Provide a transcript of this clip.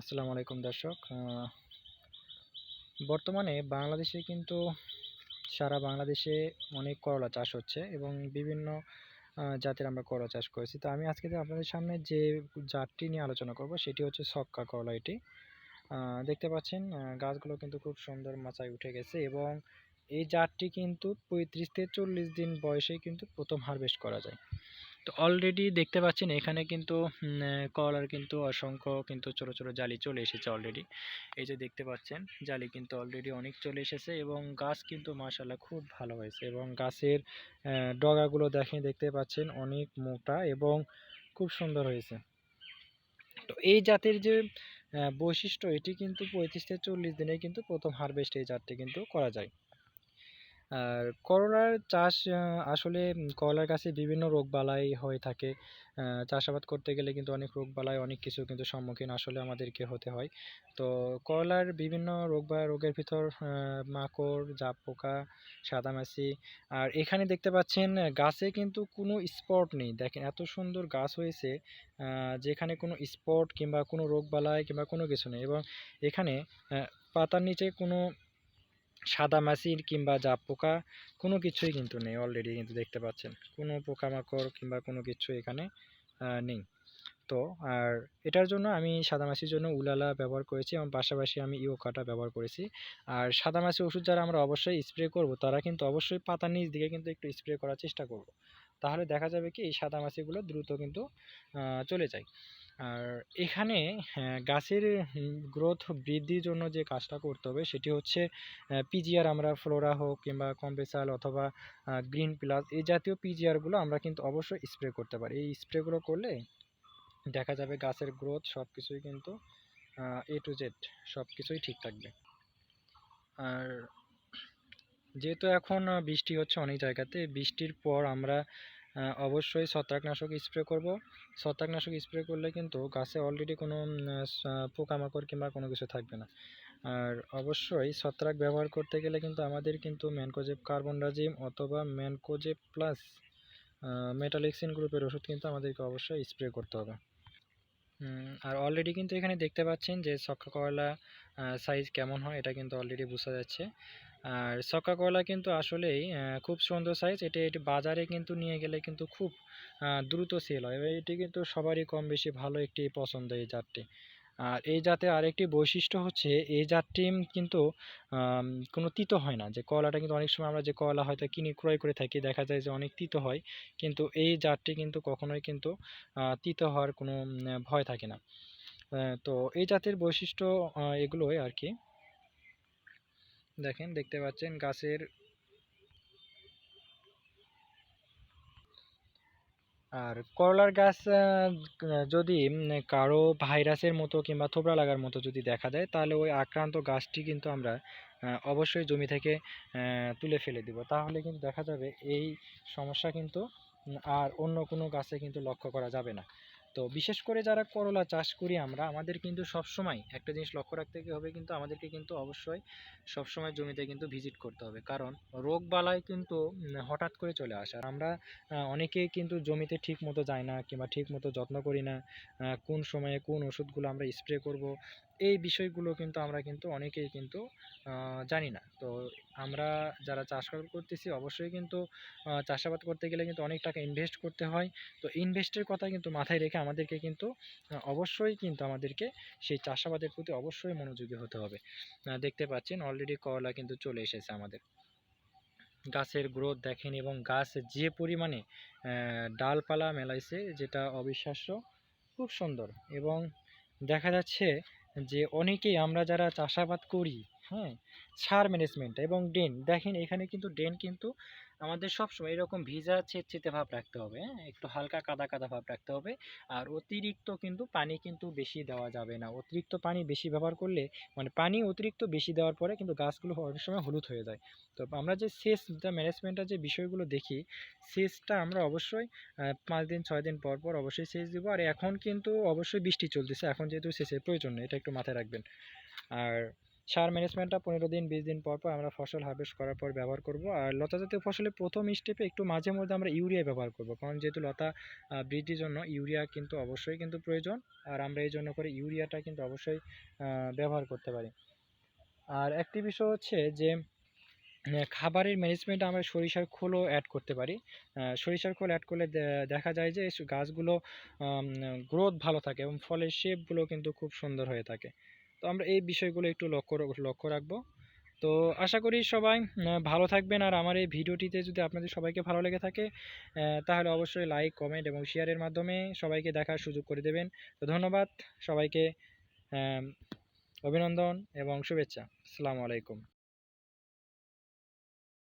আসসালামু আলাইকুম দর্শক। বর্তমানে বাংলাদেশে কিন্তু সারা বাংলাদেশে অনেক করলা চাষ হচ্ছে এবং বিভিন্ন জাতের আমরা করলা চাষ করেছি। তো আমি আজকে আপনাদের সামনে যে জাতটি নিয়ে আলোচনা করব সেটি হচ্ছে ছক্কা করলা এটি। দেখতে পাচ্ছেন গাছগুলো কিন্তু খুব সুন্দর মাচায় উঠে গেছে এবং এই জাতটি কিন্তু পঁয়ত্রিশ থেকে চল্লিশ দিন বয়সে কিন্তু প্রথম হারভেস্ট করা যায়। তো অলরেডি দেখতে পাচ্ছেন এখানে কিন্তু কলার কিন্তু অসংখ্য কিন্তু ছোট ছোট জালি চলে এসেছে অলরেডি এই যে দেখতে পাচ্ছেন, জালি কিন্তু অলরেডি অনেক চলে এসেছে এবং গাছ কিন্তু মাশাল্লাহ খুব ভালো হয়েছে এবং গাছের ডগাগুলো দেখেন, দেখতে পাচ্ছেন অনেক মোটা এবং খুব সুন্দর হয়েছে। তো এই জাতের যে বৈশিষ্ট্য এটি কিন্তু পঁয়ত্রিশ থেকে চল্লিশ দিনে কিন্তু প্রথম হারভেস্ট এই জাতটি কিন্তু করা যায়। আর করলার চাষ আসলে করলার গাছে বিভিন্ন রোগবালাই হয়ে থাকে। চাষাবাদ করতে গেলে কিন্তু অনেক রোগবালাই, অনেক কিছু কিন্তু সম্মুখীন আসলে আমাদেরকে হতে হয়। তো করলার বিভিন্ন রোগ বা রোগের ভিতর মাকড় জাপ পোকা সাদামাছি আর এখানে দেখতে পাচ্ছেন গাছে কিন্তু কোনো স্পট নেই। দেখেন এত সুন্দর গাছ হয়েছে যেখানে কোনো স্পট কিংবা কোনো রোগবালাই কিংবা কোনো কিছু নেই। এবং এখানে পাতার নিচে কোনো সাদা মাছির কিংবা জাপ পোকা, কোনো কিছুই কিন্তু নেই অলরেডি কিন্তু দেখতে পাচ্ছেন। কোনো পোকামাকড় কিংবা কোনো কিছু এখানে নেই। তো, আর এটার জন্য আমি সাদা মাছির জন্য উলালা ব্যবহার করেছি এবং পাশাপাশি আমি ইয়োকাটা ব্যবহার করেছি। আর সাদা মাছি ওষুধ যারা আমরা অবশ্যই স্প্রে করব, তারা কিন্তু অবশ্যই পাতার নিচ দিকে কিন্তু একটু স্প্রে করার চেষ্টা করব। তাহলে দেখা যাবে কি এই সাদা সাদামাছিগুলো দ্রুত কিন্তু চলে যায়। আর এখানে হ্যাঁ, গাছের গ্রোথ বৃদ্ধির জন্য যে কাজটা করতে হবে সেটি হচ্ছে পিজিআর আমরা ফ্লোরা হোক কিংবা কম্পেসাল অথবা গ্রিন প্লাস এই জাতীয় পিজিআরগুলো আমরা কিন্তু অবশ্যই স্প্রে করতে পারি। এই স্প্রেগুলো করলে দেখা যাবে গাছের গ্রোথ সব কিছুই কিন্তু এ টু জেড সব কিছুই ঠিক থাকবে। আর যেহেতু এখন বৃষ্টি হচ্ছে অনেক জায়গাতে, বৃষ্টির পর আমরা অবশ্যই ছত্রাকনাশক স্প্রে করব। ছত্রাকনাশক স্প্রে করলে কিন্তু গাছে অলরেডি কোনো পোকামাকড় কিংবা কোনো কিছু থাকবে না। আর অবশ্যই ছত্রাক ব্যবহার করতে গেলে কিন্তু আমাদের কিন্তু ম্যানকোজেব কার্বনডাজিম অথবা ম্যানকোজেব প্লাস মেটালিক্সিন গ্রুপের ওষুধ কিন্তু আমাদেরকে অবশ্যই স্প্রে করতে হবে। আর অলরেডি কিন্তু এখানে দেখতে পাচ্ছেন যে সক্কা করলা সাইজ কেমন হয়, এটা কিন্তু অলরেডি বোঝা যাচ্ছে। আর সক্কা করলা কিন্তু আসলেই খুব সুন্দর সাইজ এটা এটি বাজারে কিন্তু নিয়ে গেলে কিন্তু খুব দ্রুত সেল হয়। এটি কিন্তু সবারই কম বেশি ভালো একটি পছন্দ এই জাতটি। আর এই জাতের আরেকটি বৈশিষ্ট্য হচ্ছে এই জাতটি কিন্তু কোনো তিতো হয় না। যে কলাটা কিন্তু অনেক সময় আমরা যে কলা হয়তো কিনে, ক্রয় করে থাকি, দেখা যায় যে অনেক তিতো হয়। কিন্তু এই জাতটি কিন্তু কখনোই কিন্তু তিতো হওয়ার কোনো ভয় থাকে না। তো এই জাতের বৈশিষ্ট্য এগুলোই আর কি। দেখেন, দেখতে পাচ্ছেন গাছের আর করলার গাছ যদি কারও ভাইরাসের মতো কিংবা থোবড়া লাগার মতো যদি দেখা দেয়, তাহলে ওই আক্রান্ত গাছটি কিন্তু আমরা অবশ্যই জমি থেকে তুলে ফেলে দিব। তাহলে কিন্তু দেখা যাবে এই সমস্যা কিন্তু আর অন্য কোনো গাছে কিন্তু লক্ষ্য করা যাবে না। তো বিশেষ করে যারা করলা চাষ করি আমরা, আমাদের কিন্তু সব সময় একটা জিনিস লক্ষ্য রাখতে হবে কিন্তু আমাদেরকে কিন্তু অবশ্যই সব সময় জমিতে কিন্তু ভিজিট করতে হবে। কারণ রোগ বালাই কিন্তু হঠাৎ করে চলে আসে। আর আমরা অনেকেই কিন্তু জমিতে ঠিক মতো যায় না কিংবা ঠিক মতো যত্ন করি না কোন সময়ে কোন ওষুধগুলো আমরা স্প্রে করব এই বিষয়গুলো কিন্তু আমরা কিন্তু অনেকেই কিন্তু জানি না। তো আমরা যারা চাষাবাদ করতেছি অবশ্যই কিন্তু চাষাবাদ করতে গেলে কিন্তু অনেক টাকা ইনভেস্ট করতে হয়। তো ইনভেস্টের কথা কিন্তু মাথায় রেখে আমাদেরকে কিন্তু অবশ্যই কিন্তু আমাদেরকে সেই চাষাবাদের প্রতি অবশ্যই মনোযোগী হতে হবে। দেখতে পাচ্ছেন অলরেডি করলা কিন্তু চলে এসেছে আমাদের। গাছের গ্রোথ দেখেন এবং গাছ যে পরিমাণে ডালপালা মেলাইছে যেটা অবিশ্বাস্য, খুব সুন্দর। এবং দেখা যাচ্ছে যে অনেকেই আমরা যারা চাষাবাদ করি হ্যাঁ সার ম্যানেজমেন্ট এবং ড্রেন। দেখেন এখানে কিন্তু ড্রেন কিন্তু আমাদের সবসময় এরকম ভিজা ছেচেতে ভাব রাখতে হবে হ্যাঁ? একটু হালকা কাদা কাদা ভাব রাখতে হবে। আর অতিরিক্ত কিন্তু পানি কিন্তু বেশি দেওয়া যাবে না। অতিরিক্ত পানি বেশি ব্যবহার করলে মানে পানি অতিরিক্ত বেশি দেওয়ার পরে কিন্তু গাছগুলো অনেক সময় হলুদ হয়ে যায়। তো আমরা যে সেচ ম্যানেজমেন্টের যে বিষয়গুলো দেখি, সেচটা আমরা অবশ্যই পাঁচ দিন, ছয় দিন পর পর অবশ্যই সেচ দেবো। আর এখন কিন্তু অবশ্যই বৃষ্টি চলতেছে। এখন যেহেতু সেচের প্রয়োজন নেই, এটা একটু মাথায় রাখবেন। আর সার ম্যানেজমেন্টটা পনেরো দিন, বিশ দিন পর পর আমরা ফসল হারভেস্ট করার পর ব্যবহার করব। আর লতা জাতীয় ফসলের প্রথম স্টেপে একটু মাঝে মধ্যে আমরা ইউরিয়া ব্যবহার করব। কারণ যেহেতু লতা বৃদ্ধির জন্য ইউরিয়া কিন্তু অবশ্যই কিন্তু প্রয়োজন। আর আমরা এই জন্য করে ইউরিয়াটা কিন্তু অবশ্যই ব্যবহার করতে পারি। আর একটি বিষয় হচ্ছে যে খাবারের ম্যানেজমেন্টে আমরা সরিষার খোলও অ্যাড করতে পারি। সরিষার খোল অ্যাড করলে দেখা যায় যে, গাছগুলো গ্রোথ ভালো থাকে এবং ফলের শেপগুলো কিন্তু খুব সুন্দর হয়ে থাকে। তো আমরা এই বিষয়গুলো একটু লক্ষ্য লক্ষ্য রাখব। তো আশা করি সবাই ভালো থাকবেন। আর আমার এই ভিডিওটিতে যদি আপনাদের সবাইকে ভালো লেগে থাকে তাহলে অবশ্যই লাইক কমেন্ট এবং শেয়ারের মাধ্যমে সবাইকে দেখার সুযোগ করে দেবেন। তো ধন্যবাদ সবাইকে অভিনন্দন এবং শুভেচ্ছা। আসসালামু আলাইকুম।